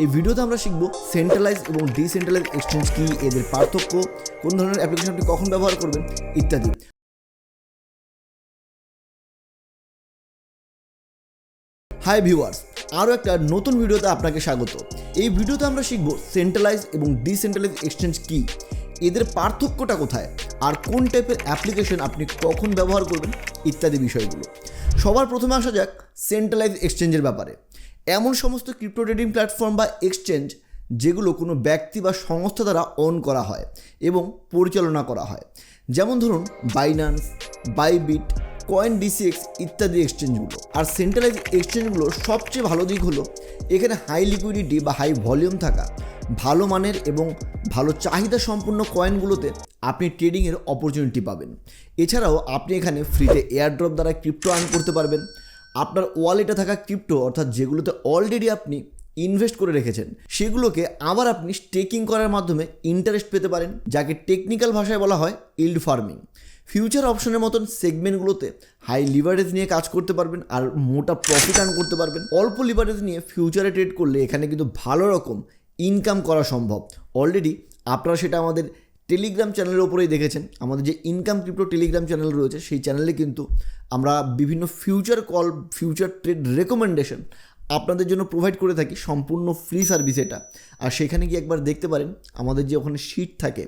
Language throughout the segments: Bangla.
এই ভিডিওতে আমরা শিখব সেন্ট্রালাইজ এবং ডিসেন্ট্রালাইজ এক্সচেঞ্জ কি, এদের পার্থক্য, কোন ধরনের অ্যাপ্লিকেশন আপনি কখন ব্যবহার করবেন, ইত্যাদি। হাই ভিউয়ার্স আরও একটা নতুন ভিডিওতে আপনাকে স্বাগত। এই ভিডিওতে আমরা শিখব সেন্ট্রালাইজ এবং ডিসেন্ট্রালাইজ এক্সচেঞ্জ কি, এদের পার্থক্যটা কোথায়, আর কোন টাইপের অ্যাপ্লিকেশন আপনি কখন ব্যবহার করবেন, ইত্যাদি বিষয়গুলো। সবার প্রথমে আসা যাক সেন্ট্রালাইজ এক্সচেঞ্জের ব্যাপারে। এমন সমস্ত ক্রিপ্টো ট্রেডিং প্ল্যাটফর্ম বা এক্সচেঞ্জ যেগুলো কোনো ব্যক্তি বা সংস্থা দ্বারা অন করা হয় এবং পরিচালনা করা হয়। যেমন ধরুন বাইনান্স বাইবিট কয়েন ডিসিএক্স ইত্যাদি এক্সচেঞ্জগুলো আর সেন্ট্রালাইজ এক্সচেঞ্জগুলো সবচেয়ে ভালো দিক হলো এখানে হাই লিকুইডিটি বা হাই ভলিউম থাকা। ভালো মানের এবং ভালো চাহিদা সম্পন্ন কয়েনগুলোতে আপনি ট্রেডিংয়ের অপরচুনিটি পাবেন। এছাড়াও আপনি এখানে ফ্রিতে এয়ারড্রপ দ্বারা ক্রিপ্টো আর্ন করতে পারবেন। আপনার ওয়ালেটে থাকা ক্রিপ্টো অর্থাৎ যেগুলোতে অলরেডি আপনি ইনভেস্ট করে রেখেছেন, সেগুলোকে আবার আপনি স্টেকিং করার মাধ্যমে ইন্টারেস্ট পেতে পারেন, যাকে টেকনিক্যাল ভাষায় বলা হয় ইল্ড ফার্মিং ফিউচার অপশনের মতন সেগমেন্টগুলোতে হাই লিভারেজ নিয়ে কাজ করতে পারবেন আর মোটা প্রফিট আর্ন করতে পারবেন। অল্প লিভারেজ নিয়ে ফিউচারে ট্রেড করলে এখানে কিন্তু ভালো রকম ইনকাম করা সম্ভব। অলরেডি আপনারা সেটা আমাদের টেলিগ্রাম চ্যানেলের ওপরেই দেখেছেন। আমাদের যে ইনকাম ক্রিপ্টো টেলিগ্রাম চ্যানেল রয়েছে, সেই চ্যানেলে কিন্তু আমরা বিভিন্ন future call future trade recommendation আপনাদের জন্য প্রোভাইড করে থাকি, সম্পূর্ণ ফ্রি সার্ভিস এটা। আর সেখানে গিয়ে একবার দেখতে পারেন, আমাদের যে ওখানে শিট থাকে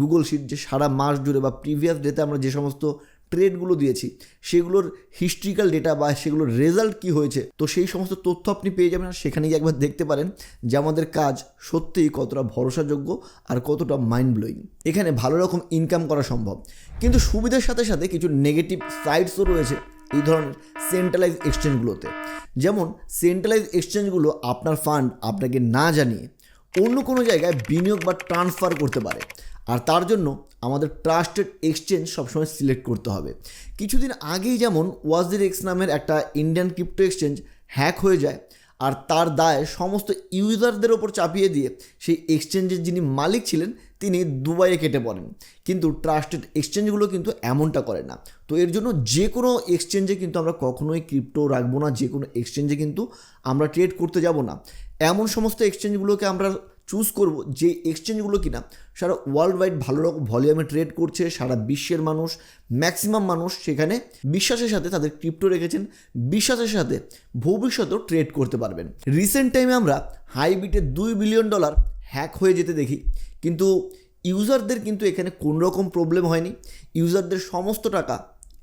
গুগল শিট যে সারা মাস জুড়ে বা প্রিভিয়াস ডেতে আমরা যে সমস্ত ট্রেডগুলো দিয়েছি, সেগুলোর হিস্ট্রিক্যাল ডেটা বা সেগুলোর রেজাল্ট কি হয়েছে, তো সেই সমস্ত তথ্য আপনি পেয়ে যাবেন আর সেখানে গিয়ে একবার দেখতে পারেন যে আমাদের কাজ সত্যিই কতটা ভরসাযোগ্য আর কতটা মাইন্ড ব্লোয়িং এখানে ভালো রকম ইনকাম করা সম্ভব। কিন্তু সুবিধার সাথে সাথে কিছু নেগেটিভ সাইডসও রয়েছে এই ধরনের সেন্ট্রালাইজ এক্সচেঞ্জগুলোতে যেমন সেন্ট্রালাইজ এক্সচেঞ্জগুলো আপনার ফান্ড আপনাকে না জানিয়ে অন্য কোনো জায়গায় বিনিয়োগ বা ট্রান্সফার করতে পারে। আর তার জন্য আমাদের ট্রাস্টেড এক্সচেঞ্জ সবসময় সিলেক্ট করতে হবে। কিছুদিন আগেই যেমন ওয়াজির এক্স নামের একটা ইন্ডিয়ান ক্রিপ্টো এক্সচেঞ্জ হ্যাক হয়ে যায় আর তার দায় সমস্ত ইউজারদের ওপর চাপিয়ে দিয়ে সেই এক্সচেঞ্জের যিনি মালিক ছিলেন, তিনি দুবাইয়ে কেটে পড়েন। কিন্তু ট্রাস্টেড এক্সচেঞ্জগুলো কিন্তু এমনটা করে না। তো এর জন্য যে কোনো এক্সচেঞ্জে কিন্তু আমরা কখনোই ক্রিপ্টো রাখব না, যে কোনো এক্সচেঞ্জে কিন্তু আমরা ট্রেড করতে যাব না। এমন সমস্ত এক্সচেঞ্জগুলোকে আমরা চুজ করব যে এক্সচেঞ্জগুলো কিনা, সারা ওয়ার্ল্ড ওয়াইড ভালো রকম ভলিউমে ট্রেড করছে, সারা বিশ্বের মানুষ ম্যাক্সিমাম মানুষ সেখানে বিশ্বাসের সাথে তাদের ক্রিপ্টো রেখেছেন, বিশ্বাসের সাথে ভবিষ্যতেও ট্রেড করতে পারবেন। রিসেন্ট টাইমে আমরা হাইবিটে দুই বিলিয়ন ডলার হ্যাক হয়ে যেতে দেখি, কিন্তু ইউজারদের কিন্তু এখানে কোনো রকম প্রবলেম হয়নি। ইউজারদের সমস্ত টাকা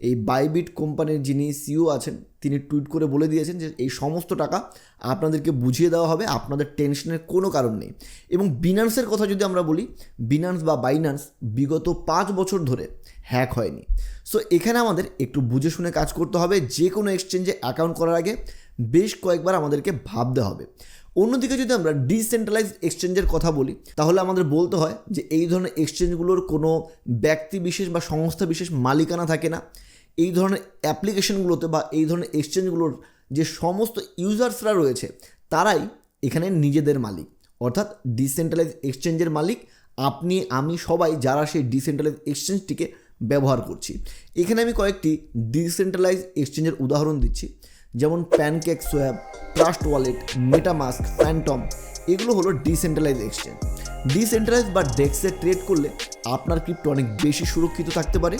এই বাইবিট কোম্পানির যিনি সিও আছেন, তিনি টুইট করে বলে দিয়েছেন যে এই সমস্ত টাকা আপনাদেরকে বুঝিয়ে দেওয়া হবে, আপনাদের টেনশনের কোনো কারণ নেই। এবং বিনান্সের কথা যদি আমরা বলি বিনান্স বা বাইনান্স বিগত পাঁচ বছর ধরে হ্যাক হয়নি। সো এখানে আমাদের একটু বুঝে শুনে কাজ করতে হবে, যে কোনো এক্সচেঞ্জে অ্যাকাউন্ট করার আগে বেশ কয়েকবার আমাদেরকে ভাবতে হবে। অন্যদিকে যদি আমরা ডিসেন্ট্রালাইজ এক্সচেঞ্জের কথা বলি, তাহলে আমাদের বলতে হয় যে এই ধরনের এক্সচেঞ্জগুলোর কোনো ব্যক্তি বিশেষ বা সংস্থা বিশেষ মালিকানা থাকে না। এই ধরনের অ্যাপ্লিকেশনগুলোতে বা এই ধরনের এক্সচেঞ্জগুলোর যে সমস্ত ইউজার্সরা রয়েছে, তারাই এখানে নিজেদের মালিক। অর্থাৎ ডিসেন্ট্রালাইজ এক্সচেঞ্জের মালিক। আপনি, আমি সবাই যারা সেই ডিসেন্ট্রালাইজ এক্সচেঞ্জটিকে ব্যবহার করছি। এখানে আমি কয়েকটি ডিসেন্ট্রালাইজ এক্সচেঞ্জের উদাহরণ দিচ্ছি। যেমন PancakeSwap Trust Wallet MetaMask Phantom এগুলো হলো ডিসেন্ট্রালাইজ এক্সচেঞ্জ। ডিসেন্ট্রালাইজ বা ডেক্সে ট্রেড করলে আপনার ক্রিপ্টো অনেক বেশি সুরক্ষিত থাকতে পারে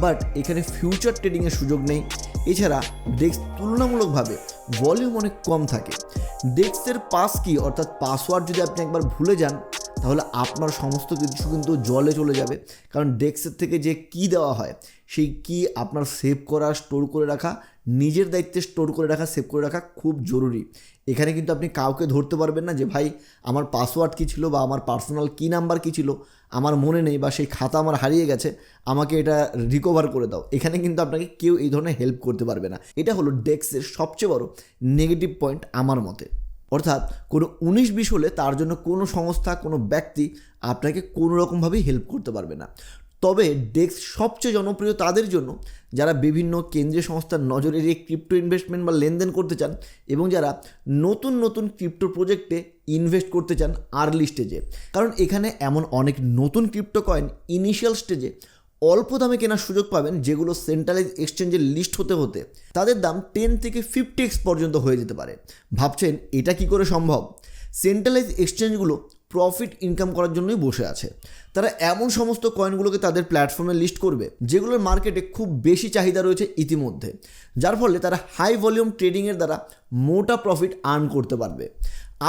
বাট এখানে ফিউচার ট্রেডিংয়ের সুযোগ নেই। এছাড়া ডেক্স তুলনামূলকভাবে ভলিউম অনেক কম থাকে। ডেক্সের পাস কি অর্থাৎ পাসওয়ার্ড যদি আপনি একবার ভুলে যান তাহলে আপনার সমস্ত কিছু কিন্তু জলে চলে যাবে। কারণ ডেস্কের থেকে যে কি দেওয়া হয়, সেই কি আপনার সেভ করা, স্টোর করে রাখা, নিজের দায়িত্বে স্টোর করে রাখা, সেভ করে রাখা খুব জরুরি। এখানে কিন্তু আপনি কাউকে ধরতে পারবেন না যে, ভাই, আমার পাসওয়ার্ড কী ছিল বা আমার পার্সোনাল কী নাম্বার কী ছিল? আমার মনে নেই বা সেই খাতা আমার হারিয়ে গেছে, আমাকে এটা রিকভার করে দাও। এখানে কিন্তু আপনাকে কেউ এই ধরনের হেল্প করতে পারবে না। এটা হলো ডেস্কের সবচেয়ে বড় নেগেটিভ পয়েন্ট আমার মতে। অর্থাৎ কোনো উনিশ বিশ হলে তার জন্য কোনো সংস্থা, কোনো ব্যক্তি আপনাকে কোনো রকমভাবেই হেল্প করতে পারবে না। তবে ডেক্স সবচেয়ে জনপ্রিয় তাদের জন্য যারা বিভিন্ন কেন্দ্রীয় সংস্থার নজরে এড়িয়ে ক্রিপ্টো ইনভেস্টমেন্ট বা লেনদেন করতে চান এবং যারা নতুন নতুন ক্রিপ্টো প্রজেক্টে ইনভেস্ট করতে চান আর্লি স্টেজে কারণ এখানে এমন অনেক নতুন ক্রিপ্টো কয়েন ইনিশিয়াল স্টেজে অল্প দামে কেনার সুযোগ পাবেন যেগুলো সেন্ট্রালাইজ এক্সচেঞ্জের লিস্ট হতে হতে। তাদের দাম টেন থেকে ফিফটি এক্স পর্যন্ত হয়ে যেতে পারে। ভাবছেন, এটা কি করে সম্ভব? সেন্ট্রালাইজ এক্সচেঞ্জগুলো প্রফিট ইনকাম করার জন্যই বসে আছে। তারা এমন সমস্ত কয়েনগুলোকে তাদের প্ল্যাটফর্মে লিস্ট করবে, যেগুলোর মার্কেটে খুব বেশি চাহিদা রয়েছে ইতিমধ্যে। যার ফলে তারা হাই ভলিউম ট্রেডিংয়ের দ্বারা মোটা প্রফিট আর্ন করতে পারবে।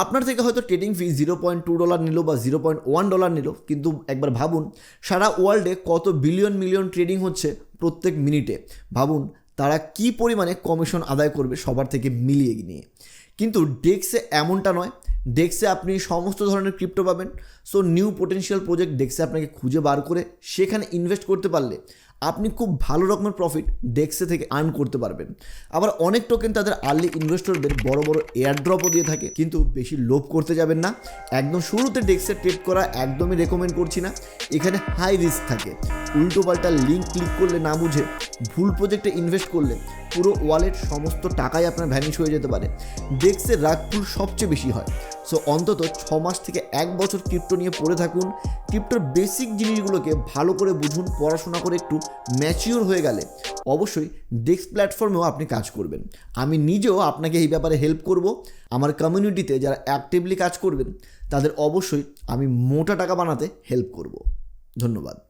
আপনার থেকে হয়তো trading fee zero point two dollar নিল বা জিরো পয়েন্ট ওয়ান ডলার নিল, কিন্তু একবার ভাবুন, সারা ওয়ার্ল্ডে কত বিলিয়ন মিলিয়ন ট্রেডিং হচ্ছে প্রত্যেক মিনিটে ভাবুন, তারা কি পরিমাণে কমিশন আদায় করবে সবার থেকে মিলিয়ে নিয়ে। কিন্তু ডেক্সে এমনটা নয় ডেক্সে আপনি সমস্ত ধরনের ক্রিপ্টো পাবেন। সো নিউ পোটেনশিয়াল প্রজেক্ট ডেক্সে আপনাকে খুঁজে বার করে সেখানে ইনভেস্ট করতে পারলে আপনি খুব ভালো রকমের প্রফিট ডেক্সে থেকে আর্ন করতে পারবেন। আবার অনেক টোকেন তাদের আর্লি ইনভেস্টরদের বড় বড় এয়ার ড্রপও দিয়ে থাকে, কিন্তু বেশি লোভ করতে যাবেন না। একদম শুরুতে ডেক্সে ট্রেড করা একদমই রেকমেন্ড করছি না। এখানে হাই রিস্ক থাকে। উল্টো পাল্টা লিঙ্ক ক্লিক করলে না বুঝে, ভুল প্রজেক্টে ইনভেস্ট করলে পুরো ওয়ালেট সমস্ত টাকাই আপনার ভ্যানিশ হয়ে যেতে পারে। ডেক্সের রাগফুল সবচেয়ে বেশি হয়। সো অন্তত ছ মাস থেকে এক বছর ক্রিপ্টো নিয়ে পড়ে থাকুন। ক্রিপ্টোর বেসিক জিনিসগুলোকে ভালো করে বুঝুন, পড়াশোনা করে একটু ম্যাচিওর হয়ে গেলে। অবশ্যই ডেস্ক প্ল্যাটফর্মেও আপনি কাজ করবেন। আমি নিজেও আপনাকে এই ব্যাপারে হেল্প করব। আমার কমিউনিটিতে যারা অ্যাক্টিভলি কাজ করবেন, তাদের অবশ্যই আমি মোটা টাকা বানাতে হেল্প করব। ধন্যবাদ।